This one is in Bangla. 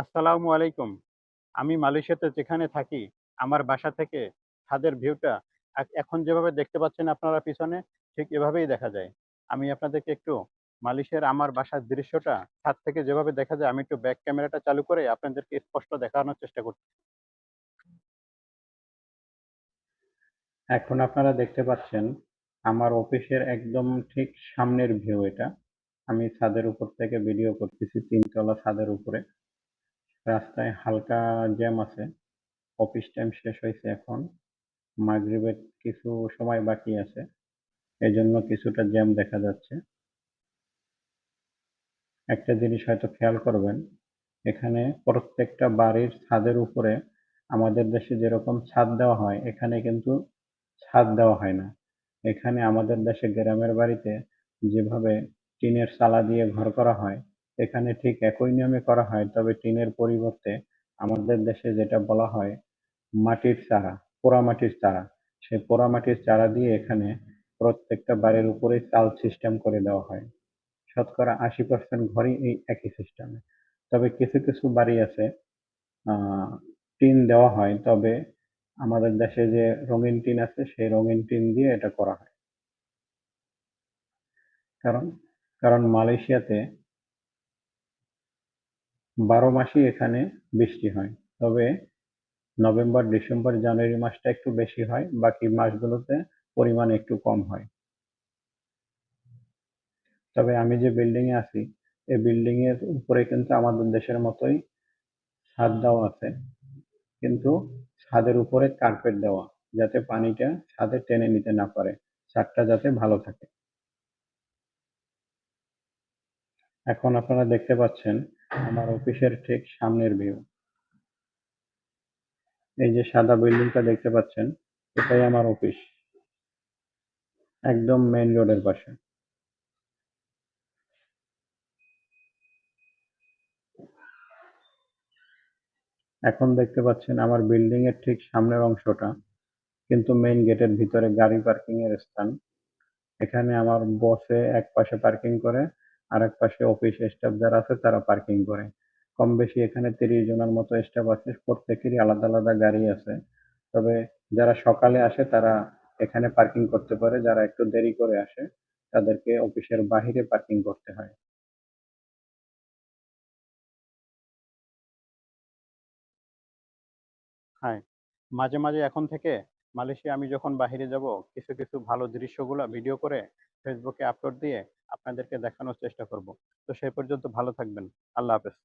আসসালামু আলাইকুম। আমি মালয়েশিয়াতে যেখানে থাকি, আমার বাসা থেকে ছাদের ভিউটা এখন যেভাবে দেখতে পাচ্ছেন আপনারা পিছনে, ঠিক এভাবেই দেখা যায়। আমি আপনাদেরকে একটু মালয়েশিয়ার আমার বাসার দৃশ্যটা ছাদ থেকে যেভাবে দেখা যায়, আমি একটু ব্যাক ক্যামেরাটা চালু করে আপনাদেরকে স্পষ্ট দেখানোর চেষ্টা করছি। এখন আপনারা দেখতে পাচ্ছেন, আমার অফিসের একদম ঠিক সামনের ভিউ এটা। আমি ছাদের উপর থেকে ভিডিও করতেছি, তিনতলা ছাদের উপরে। রাস্তায় হালকা জ্যাম আছে। অফিস টাইম শেষ হয়েছে এখন। মাগরিবের কিছু সময় বাকি আছে। এই জন্য কিছুটা জ্যাম দেখা যাচ্ছে। একটা জিনিস হয়তো খেয়াল করবেন, এখানে প্রত্যেকটা বাড়ির ছাদের উপরে আমাদের দেশে যেরকম ছাদ দেওয়া হয়, এখানে কিন্তু ছাদ দেওয়া হয় না। এখানে আমাদের দেশে গ্রামের বাড়িতে যেভাবে টিনের চালা দিয়ে ঘর করা হয় এখানে ঠিক একই নিয়মে করা হয়, তবে টিনের পরিবর্তে আমাদের দেশে যেটা বলা হয় মাটির চারা পোড়ামাটির চারা। সেই পোড়ামাটির চারা দিয়ে এখানে প্রত্যেকটা বাড়ির উপরে চাল সিস্টেম করে দেওয়া হয়। শতকরা আশি পার্সেন্ট ঘরই এই একই সিস্টেমে তবে কিছু কিছু বাড়ি আছে টিন দেওয়া হয়, তবে আমাদের দেশে যে রঙিন টিন আছে, সেই রঙিন টিন দিয়ে এটা করা হয়। কারণ কারণ মালয়েশিয়াতে বারো মাসই এখানে বৃষ্টি হয়। তবে নভেম্বর, ডিসেম্বর, জানুয়ারি মাসটা একটু বেশি হয়, বাকি মাসগুলোতে পরিমাণ একটু কম হয়। তবে আমি যে বিল্ডিং এ আছি, এই বিল্ডিং এর উপরে কিন্তু আমাদের দেশের মতোই ছাদ দেওয়া আছে। কিন্তু ছাদের উপরে কার্পেট দেওয়া, যাতে পানিটা ছাদে টেনে নিতে না পারে, ছাদটা যাতে ভালো থাকে। এখন আপনারা দেখতে পাচ্ছেন আমার অফিসের ঠিক সামনের ভিউ এই যে সাদা বিল্ডিংটা দেখতে পাচ্ছেন, এটাই আমার অফিস একদম মেইন রোডের পাশে। এখন দেখতে পাচ্ছেন আমার বিল্ডিং এর ঠিক সামনের অংশটা, কিন্তু মেইন গেটের ভিতরে গাড়ি পার্কিং এর স্থান। এখানে আমার বসে এক পাশে পার্কিং করে আর এক পাশে অফিস স্টাফ যারা আছে তারা পার্কিং করে। কম বেশি এখানে তিরিশ জনের মতো স্টাফ আছে, প্রত্যেকেরই আলাদা আলাদা গাড়ি আছে। তবে যারা সকালে আসে তারা এখানে পার্কিং করতে পারে, যারা একটু দেরি করে আসে তাদেরকে অফিসের বাহিরে পার্কিং করতে হয়। হ্যাঁ মাঝে মাঝে এখন থেকে মালয়েশিয়া আমি যখন বাহিরে যাব, কিছু কিছু ভালো দৃশ্যগুলো ভিডিও করে ফেসবুকে আপলোড দিয়ে আপনাদেরকে দেখানোর চেষ্টা করব। তো সেই পর্যন্ত ভালো থাকবেন। আল্লাহ হাফেজ।